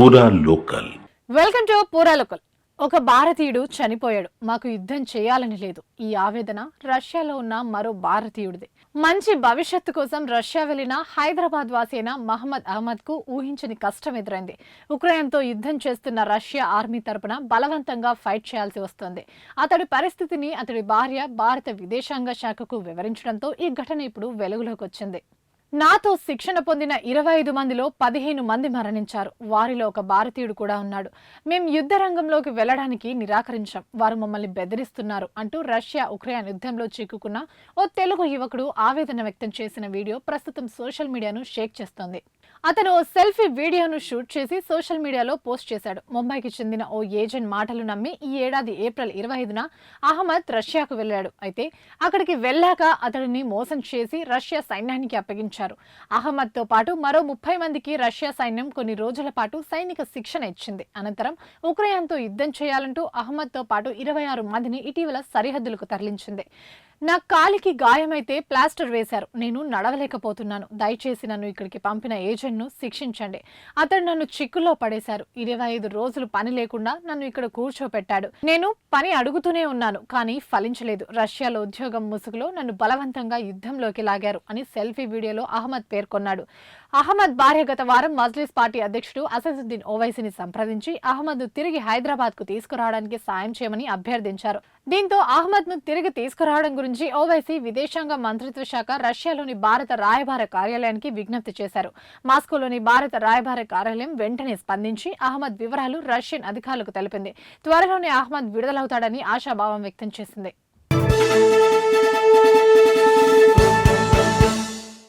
పూరా local. Welcome to పూరాలోకల్ ఒక భారతీయుడు చనిపోయాడు. మాకు యుద్ధం చేయాలని లేదు. ఈ ఆవేదన రష్యాలో ఉన్న మరో భారతీయుడిది. మంచి భవిష్యత్తు కోసం రష్యా వెళ్ళిన హైదరాబాద్ వాసైన మహమ్మద్ అహ్మద్కు ఊహించని కష్టం ఎదురైంది. ఉక్రెయిన్తో యుద్ధం చేస్తున్న రష్యా ఆర్మీ తరపున బలవంతంగా ఫైట్ చేయాల్సి వస్తోంది. అతడి పరిస్థితిని అతడి భార్య భారత విదేశాంగ శాఖకు వివరించడంతో ఈ ఘటన ఇప్పుడు వెలుగులోకి వచ్చింది. నాతో శిక్షణ పొందిన ఇరవై ఐదు మందిలో పదిహేను మంది మరణించారు. వారిలో ఒక భారతీయుడు కూడా ఉన్నాడు. మేం యుద్ధ రంగంలోకి వెళ్ళడానికి నిరాకరించాం. వారు మమ్మల్ని బెదిరిస్తున్నారు అంటూ రష్యా ఉక్రెయిన్ యుద్ధంలో చిక్కుకున్న ఓ తెలుగు యువకుడు ఆవేదన వ్యక్తం చేసిన వీడియో ప్రస్తుతం సోషల్ మీడియాను షేక్ చేస్తోంది. అతను ఓ సెల్ఫీ వీడియోను షూట్ చేసి సోషల్ మీడియాలో పోస్ట్ చేశాడు. ముంబైకి చెందిన ఓ ఏజెంట్ మాటలు నమ్మి ఈ ఏడాది ఏప్రిల్ ఇరవై ఐదున అహ్మద్ రష్యాకు వెళ్ళాడు. అయితే అక్కడికి వెళ్ళాక అతడిని మోసం చేసి రష్యా సైన్యానికి అప్పగించారు. అహ్మద్తో పాటు మరో ముప్పై మందికి రష్యా సైన్యం కొన్ని రోజుల పాటు సైనిక శిక్షణ ఇచ్చింది. అనంతరం ఉక్రెయిన్తో యుద్ధం చేయాలంటూ అహ్మద్తో పాటు ఇరవై ఆరు మందిని ఇటీవల సరిహద్దులకు తరలించింది. నా కాలికి గాయమైతే ప్లాస్టర్ వేశారు. నేను నడవలేకపోతున్నాను. దయచేసి నన్ను ఇక్కడికి పంపిన ఏజెంట్ను శిక్షించండి. అతడు నన్ను చిక్కుల్లో పడేశారు. ఇరవై ఐదు రోజులు పని లేకుండా నన్ను ఇక్కడ కూర్చోపెట్టాడు. నేను పని అడుగుతూనే ఉన్నాను కానీ ఫలించలేదు. రష్యాలో ఉద్యోగం ముసుగులో నన్ను బలవంతంగా యుద్ధంలోకి లాగారు అని సెల్ఫీ వీడియోలో అహ్మద్ పేర్కొన్నాడు. అహ్మద్ భార్య గత వారం మజ్లిస్ పార్టీ అధ్యక్షుడు అసదుద్దీన్ ఓవైసీని సంప్రదించి అహ్మద్ తిరిగి హైదరాబాద్కు తీసుకురావడానికి సాయం చేయమని అభ్యర్థించారు. దీంతో అహ్మద్ను తిరిగి తీసుకురావడం గురించి ఓవైసీ విదేశాంగ మంత్రిత్వ శాఖ రష్యాలోని భారత రాయబార కార్యాలయానికి విజ్ఞప్తి చేశారు. మాస్కోలోని భారత రాయబార కార్యాలయం వెంటనే స్పందించి అహ్మద్ వివరాలు రష్యన్ అధికారులకు తెలిపింది. త్వరలోనే అహ్మద్ విడుదలవుతాడని ఆశాభావం వ్యక్తం చేసింది.